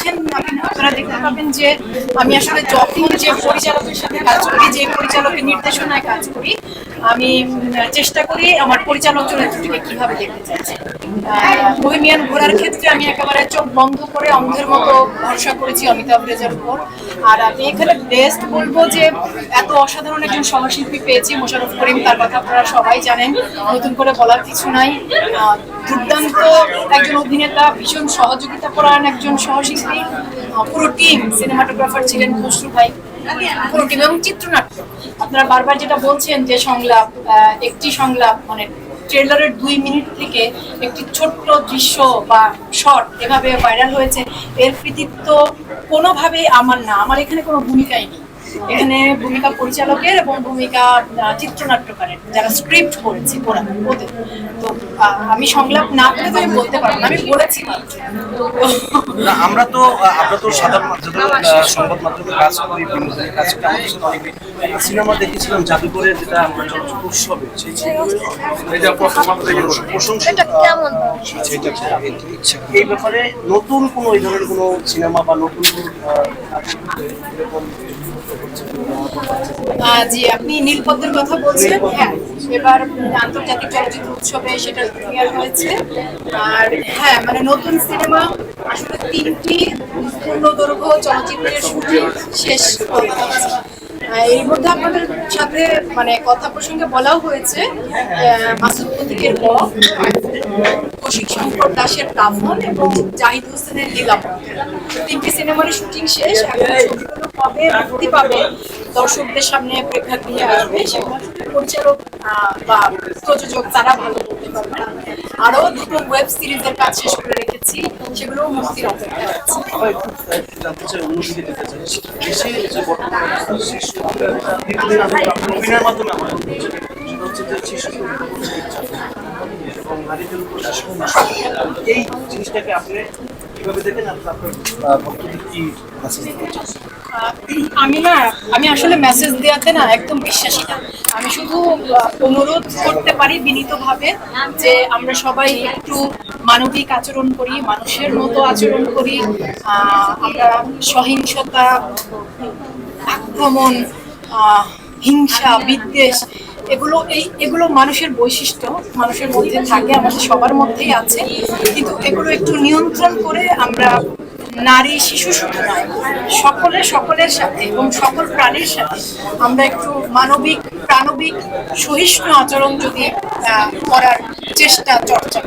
আপনি আপনারা দেখতে পাবেন যে আমি আসলে যখন যে পরিচালকের সাথে কাজ করি, যে পরিচালকের নির্দেশনায় কাজ করি, আমি চেষ্টা করি আমার পরিচালক চরিত্রটিকে কীভাবে দেখতে চাইছি। বহিমিয়ান ঘোরার ক্ষেত্রে আমি একেবারে চোখ বন্ধ করে অন্ধের মতো ভরসা করেছি অমিতাভ রেজার উপর। আর আমি এখানে বেস্ট বলব যে, এত অসাধারণ একজন সহশিল্পী পেয়েছি, মোশাররফ করিম, তার কথা আপনারা সবাই জানেন। নতুন করে বলার কিছু নাই। দুর্দান্ত একজন অভিনেতা, ভীষণ সহযোগিতা পরায়ণ একজন সহশিল্পী পুরো টিম সিনেমাটোগ্রাফার ছিলেন খসরু ভাই। পুরো টিম এবং চিত্রনাট্য। আপনারা বারবার যেটা বলছেন যে সংলাপ একটি সংলাপ মানে ট্রেলারের দুই মিনিট থেকে একটি ছোট্ট দৃশ্য বা শর্ট এভাবে ভাইরাল হয়েছে, এর কৃতিত্ব কোনোভাবেই আমার না। আমার এখানে কোনো ভূমিকাই নেই। এখানে ভূমিকা পরিচালকের এবং ভূমিকা চিত্রনাট্যকারের, যারা স্ক্রিপ্ট করেছে ওরা, ওদের। তো আমি সংলাপ না করে তো আমি বলতে পারব না আমি বলেছি। না আমরা তো আমরা তো সাধারণ সংবাদ মাধ্যমে কাজ করি বিনোদনের কাজ করি আমাদের সাথে অনেক সিনেমা দেখেছিলাম জাদুঘরের যেটা আমরা চলচ্চিত্র উৎসবে সেই এটা প্রশংসা কেমন? এই ব্যাপারে নতুন কোনো এই ধরনের কোনো সিনেমা বা নতুন জি আপনি নীলপদ্মের কথা বলছেন হ্যাঁ। এবার আন্তর্জাতিক চলচ্চিত্র উৎসবে সেটা প্রিমিয়ার হয়েছে। আর হ্যাঁ মানে নতুন সিনেমা আসলে তিনটি পূর্ণদৈর্ঘ্য চলচ্চিত্রের শুটিং শেষ এর মধ্যে আপনাদের সাথে মানে কথা প্রসঙ্গে বলাও হয়েছে মাসুদ প্রতীকের ব কৌশিক শঙ্কর দাসের প্লাফন এবং জাহিদ হোসেনের লীলাম তিনটি সিনেমারই শুটিং শেষ, এখন ছবিগুলো কবে মুক্তি পাবে, দর্শকদের সামনে প্রেক্ষাগৃহে আসবে। সেগুলো পরিচালক বা প্রযোজক, তারা ভালো করতে পারবেন আরও দুটো ওয়েব সিরিজের কাজ শেষ করে রেখেছি, সেগুলোও মুক্তির শাসন এই জিনিসটাকে আপনি আমি না, আমি আসলে মেসেজ দেওয়াতে না একদম বিশ্বাসী না। আমি শুধু অনুরোধ করতে পারি বিনীতভাবে যে আমরা সবাই একটু মানবিক আচরণ করি, মানুষের মতো আচরণ করি। আমরা সহিংসতা, আক্রমণ হিংসা, বিদ্বেষ এগুলো, এই, এগুলো মানুষের বৈশিষ্ট্য, মানুষের মধ্যে থাকে, আমাদের সবার মধ্যেই আছে। কিন্তু এগুলো একটু নিয়ন্ত্রণ করে আমরা নারী, শিশু শুধু নয় সকলে সকলের সাথে এবং সকল প্রাণীর সাথে আমরা একটু মানবিক, প্রাণবিক সহিষ্ণু আচরণ যদি করার চেষ্টা চর্চা